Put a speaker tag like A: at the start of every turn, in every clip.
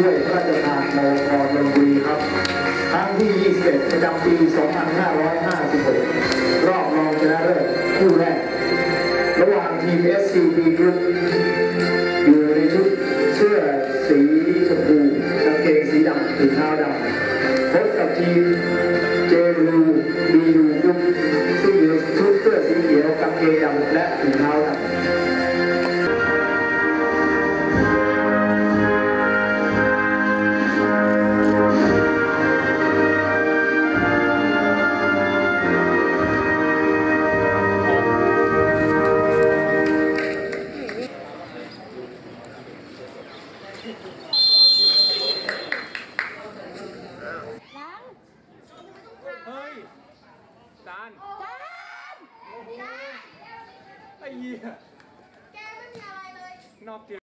A: ถ้วยพระราชทานมอทนนบุรีครับครั้งที่21ประจำปี 2556 รอบรองชนะเลิศคู่แรก ระหว่างทีม SCB Group
B: จาน
C: จานจาน
B: ไอ้เหี้ย
C: แกไม่มีอะไรเลย
B: นอกเกม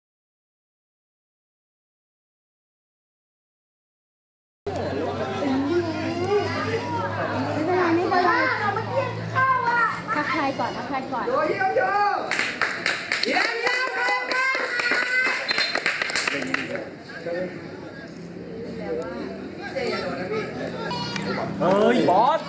C: ไม่เป็นไรไม่เป็นไรเรามาเที่ยงข้าวอะทักทายก่อนทักทายก่อน
B: เฮ้ยบอส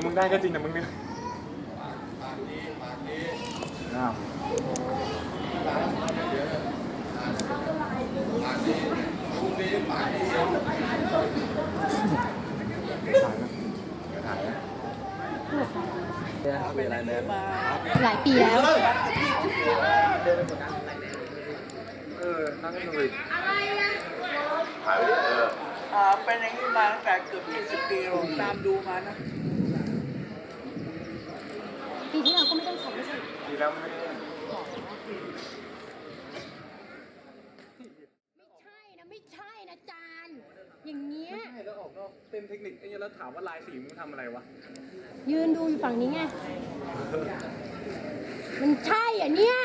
B: อมึงได้ก็จริงแต่มึงเนี่ยอ้าวถ่ายนะถ่ายนะ
C: หลายปีแล้ว
B: เออ นั่งให้หน่อย
D: อ่า เป็นอย่างนี้มาตั้งแต่เกือบ20ปีผมตามดูมานะ
C: ปี ที่เราก็ไม่ต้องทำไม่ใช่
B: ดีแล้วไม่ได้
C: ไม่ใช่นะไม่ใช่นะจานอย่างเงี้ย
B: ใช่แล้วออกนอกเต้นเทคนิคไอ้เนี่ยแล้วถามว่าลายสีมึงทำอะไรวะ
C: ยืนดูอยู่ฝั่งนี้ไง มันใช่อะเนี่ย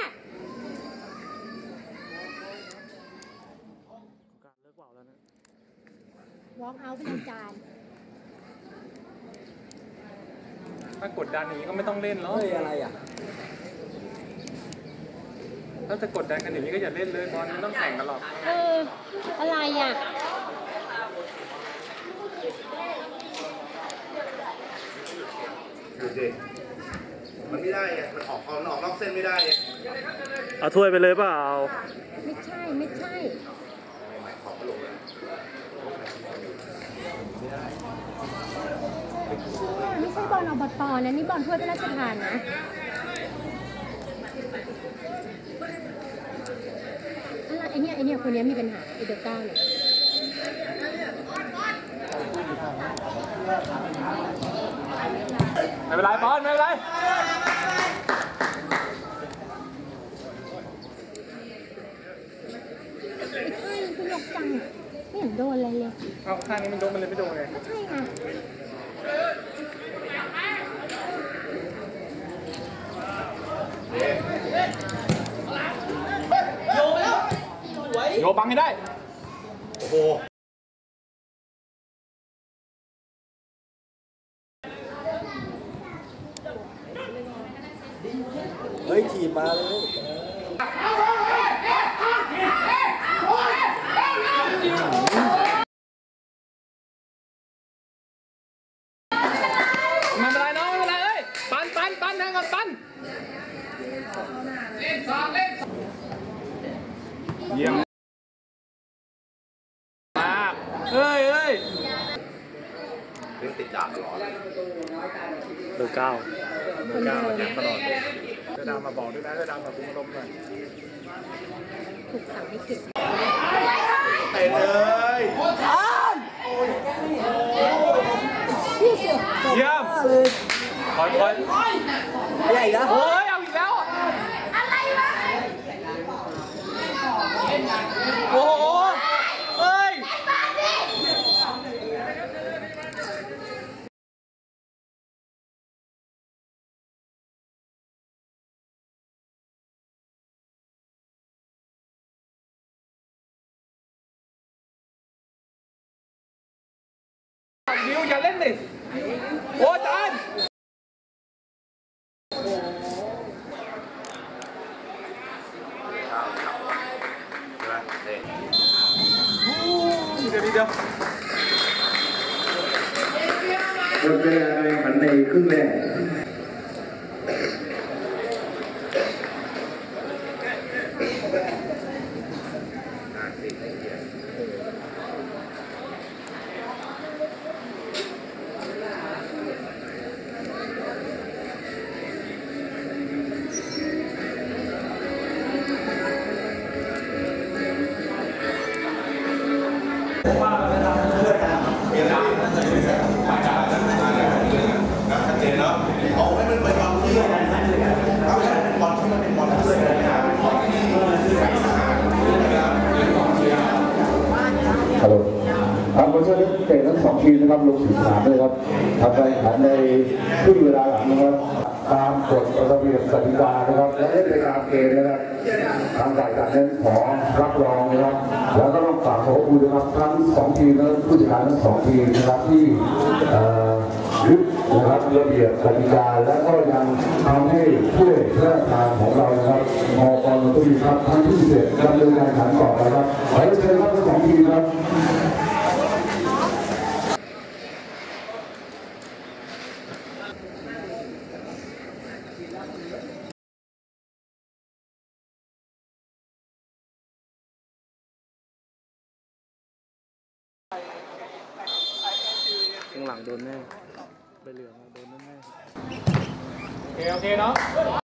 B: การเลิกว่าวแล้วนะ
C: วอล์กเอาไปเลยจาน
B: ถ้ากดดันอย่างนี้ก็ไม่ต้องเล่นแล้ว
D: เฮ้ยอะไรอะ
B: ถ้าจะกดดันกันอย่างนี้ก็อย่าเล่นเลยบอลไม่ต้องแข่งกันหรอก
C: เออ อะไรอะ
E: ดูสิมันไม่ได้ไงมันออกเอามันออกนอกเส้นไม่ได้ไง
B: เอาถ้วยไปเลยเปล่า
C: ไม่ใช่ ไม่ใช่ ไม่ ใช่บอลอบตนะนี่บอลถ้วยพระราชทานนะ อะไรไอเนี่ยไอเนี่ยคนเนี้ยมีปัญหาไอเดอร์ก้าเนี่ย
B: ไม่เป็นไรบอลไม่เป็นไร
C: ใช่คุณยกจัง ไม่เห็นโดนอะไรเลย
B: เอาข้างนี้มันโดนมันเลยไม่โดนไง
C: ก็ใช่ค่ะ
B: โยบังให้ได้
E: โอ้โห
D: เฮ้ยถีบมาเลย
B: ไม่เป็นไรน้องไม่เป็นไรเอ้ยปันปั เล่นสองเล่นเยี่ยมมากเอ้ยเอ้ย
E: เรื่องติดดาบตลอดเลย
B: เบอร์เก้าเบอร์เก้าแข่งตลอดเลยเจะดำมาบอกด้วยนะเจะดำมาคุ้มลมหน่อย
C: ถูกสั่งให้เก็บ
E: เตะเลย
B: เยี่ยมคอยคอย
D: ใหญ่นะ
B: โอ้ยเอาอีกแล้ว
C: อะไรวะ
E: ยูอย่าเล่นดิโอ้จ
F: ครั
G: บ
H: ขอเชิญนักเตะทั้งสองทีมนะครับลงสู่สนามด้วยครับทำการแข่งขันในครึ่งเวลาหลังนะครับตามกฎระเบียบกติกานะครับ และได้เป็นการเกณฑ์นะครับทางฝ่ายการเล่นขอรับรองนะครับ แล้วก็ต้องฝากขอบคุณนะครับทั้งสองทีมและผู้จัดการทั้งสองทีมนะครับที่ยึดนะครับระเบียบกติกาและก็ยังทำให้ช่วยแพร่ทางของเรานะครับมอกรนนทบุรีครับทั้งที่เสร็จดำเนินการขันต่อไปครับขอเชิญครับทั้งสองทีม ข้าง
B: หลังโดนแน่ไปเหลืองโดนแน่
E: โอเค โอเคเนาะ